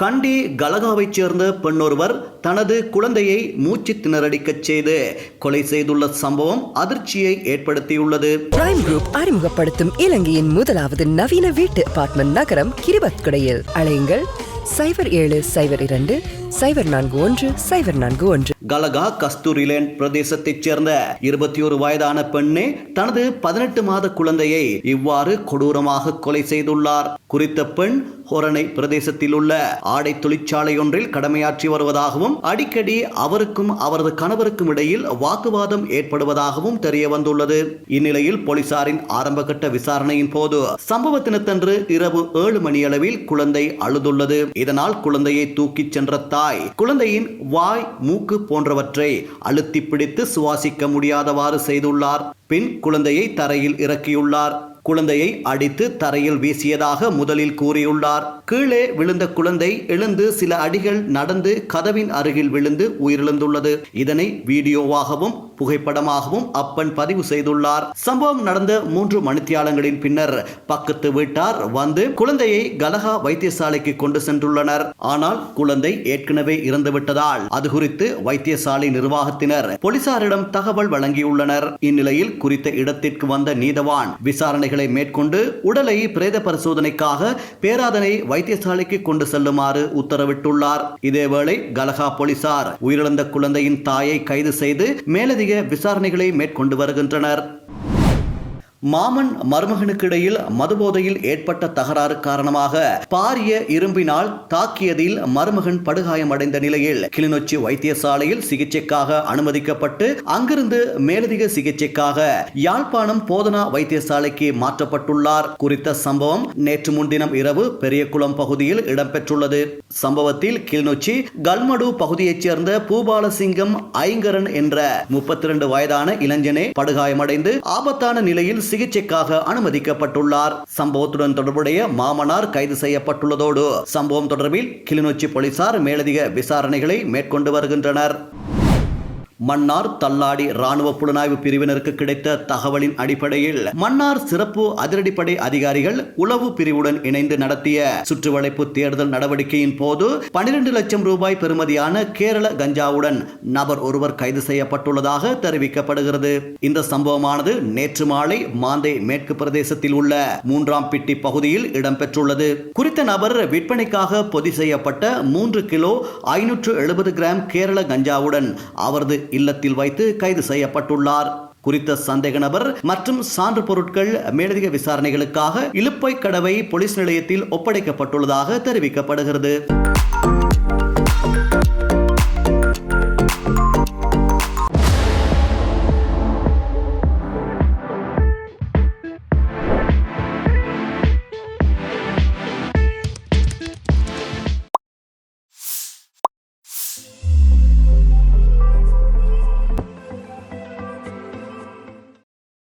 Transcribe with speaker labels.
Speaker 1: கண்டி கலகாவைச் சேர்ந்த பெண்ணொருவர் தனது குழந்தையை மூச்சு திணறடிக்கச் செய்து கொலை செய்துள்ள சம்பவம் அதிர்ச்சியை ஏற்படுத்தியுள்ளது.
Speaker 2: பிரைம் குரூப் அறிமுகப்படுத்தும் இலங்கையின் முதலாவது நவீன வீட்டு அபார்ட்மெண்ட் நகரம் கிரிபத்குடையில். அழையுங்கள் சைபர் ஏழு சைபர் இரண்டு சைபர் நான்கு ஒன்று சைபர் நான்கு ஒன்று.
Speaker 1: கலகா கஸ்தூரிலேண்ட் பிரதேசத்தைச் சேர்ந்த இருபத்தி ஒரு வயதான பெண்ணே தனது பதினெட்டு மாத குழந்தையை இவ்வாறு கொடூரமாக கொலை செய்துள்ளார். குறித்த பெண் ஹொரணை பிரதேசத்தில் உள்ள ஆடை தொழிற்சாலை ஒன்றில் கடமையாற்றி வருவதாகவும் அடிக்கடி அவருக்கும் அவரது கணவருக்கும் இடையில் வாக்குவாதம் ஏற்படுவதாகவும் தெரிய வந்துள்ளது இந்நிலையில் போலீசாரின் ஆரம்பகட்ட விசாரணையின் போது சம்பவ தினத்தன்று இரவு ஏழு மணியளவில் குழந்தை அழுதுள்ளது. இதனால் குழந்தையை தூக்கிச் சென்ற தாய் குழந்தையின் வாய் மூக்கு போன்றவற்றை அழுத்தி பிடித்து சுவாசிக்க முடியாதவாறு செய்துள்ளார். பின் குழந்தையை தரையில் இறக்கியுள்ளார். குழந்தையை அடித்து தரையில் வீசியதாக முதலில் கூறியுள்ளார். கீழே விழுந்த குழந்தை எழுந்து சில அடிகள் நடந்து கதவின் அருகில் விழுந்து உயிரிழந்துள்ளது. இதனை வீடியோவாகவும் புகைப்படமாகவும் அப்பன் பதிவு செய்துள்ளார். சம்பவம் நடந்த மூன்று மணித்தியாலங்களின் பின்னர் பக்கத்து வீட்டார் வந்து குழந்தையை கலகா வைத்தியசாலைக்கு கொண்டு சென்றுள்ளனர். ஆனால் குழந்தை ஏற்கனவே இறந்துவிட்டதால் அது குறித்து வைத்தியசாலை நிர்வாகத்தினர் போலீசாரிடம் தகவல் வழங்கியுள்ளனர். இந்நிலையில் குறித்த இடத்திற்கு வந்த நீதவான் விசாரணைகள் மேற்கொண்டு உடலை பிரேத பரிசோதனைக்காக பேராதனை வைத்தியசாலைக்கு கொண்டு செல்லுமாறு உத்தரவிட்டுள்ளார். இதேவேளை கலகா போலீசார் உயிரிழந்த குழந்தையின் தாயை கைது செய்து மேலதிக விசாரணைகளை மேற்கொண்டு வருகின்றனர். மாமன் மருமகனுக்கு இடையில் மதுபோதையில் ஏற்பட்ட தகராறு காரணமாக பாரிய இரும்பினால் தாக்கியதில் மருமகன் படுகாயமடைந்த நிலையில் கிளிநொச்சி வைத்தியசாலையில் சிகிச்சைக்காக அனுமதிக்கப்பட்டு அங்கிருந்து மேலதிக சிகிச்சைக்காக யாழ்ப்பாணம் போதனா வைத்தியசாலைக்கு மாற்றப்பட்டுள்ளார். குறித்த சம்பவம் நேற்று முன்தினம் இரவு பெரியகுளம் பகுதியில் இடம்பெற்றுள்ளது. சம்பவத்தில் கிளிநொச்சி கல்மடு பகுதியைச் சேர்ந்த பூபாலசிங்கம் ஐங்கரன் என்ற முப்பத்தி இரண்டு வயதான இளைஞனே படுகாயமடைந்து ஆபத்தான நிலையில் சிகிச்சைக்காக அனுமதிக்கப்பட்டுள்ளார். சம்பவத்துடன் தொடர்புடைய மாமனார் கைது செய்யப்பட்டுள்ளதோடு சம்பவம் தொடர்பில் கிளிநொச்சி போலீசார் மேலதிக விசாரணைகளை மேற்கொண்டு வருகின்றனர். மன்னார் தள்ளாடி ராணுவ புலனாய்வு பிரிவினருக்கு கிடைத்த தகவலின் அடிப்படையில் மன்னார் சிறப்பு அதிரடிப்படை அதிகாரிகள் உளவு பிரிவுடன் இணைந்து நடத்திய சுற்றுவளைப்பு தேர்தல் நடவடிக்கையின் போது பனிரெண்டு லட்சம் ரூபாய் பெறுமதியான கேரள கஞ்சாவுடன் நபர் ஒருவர் கைது செய்யப்பட்டுள்ளதாக தெரிவிக்கப்படுகிறது. இந்த சம்பவமானது நேற்று மாலை மாந்தை மேற்கு பிரதேசத்தில் உள்ள மூன்றாம் பிட்டி பகுதியில் இடம்பெற்றுள்ளது. குறித்த நபர் விற்பனைக்காக பொதி செய்யப்பட்ட மூன்று கிலோ ஐநூற்று எழுபது கிராம் கேரள கஞ்சாவுடன் அவரது இல்லத்தில் வைத்து கைது செய்யப்பட்டுள்ளார். குறித்த சந்தேக நபர் மற்றும் சான்று பொருட்கள் மேலதிக விசாரணைகளுக்காக இலுப்பை கடவை போலீஸ் நிலையத்தில் ஒப்படைக்கப்பட்டுள்ளதாக தெரிவிக்கப்படுகிறது.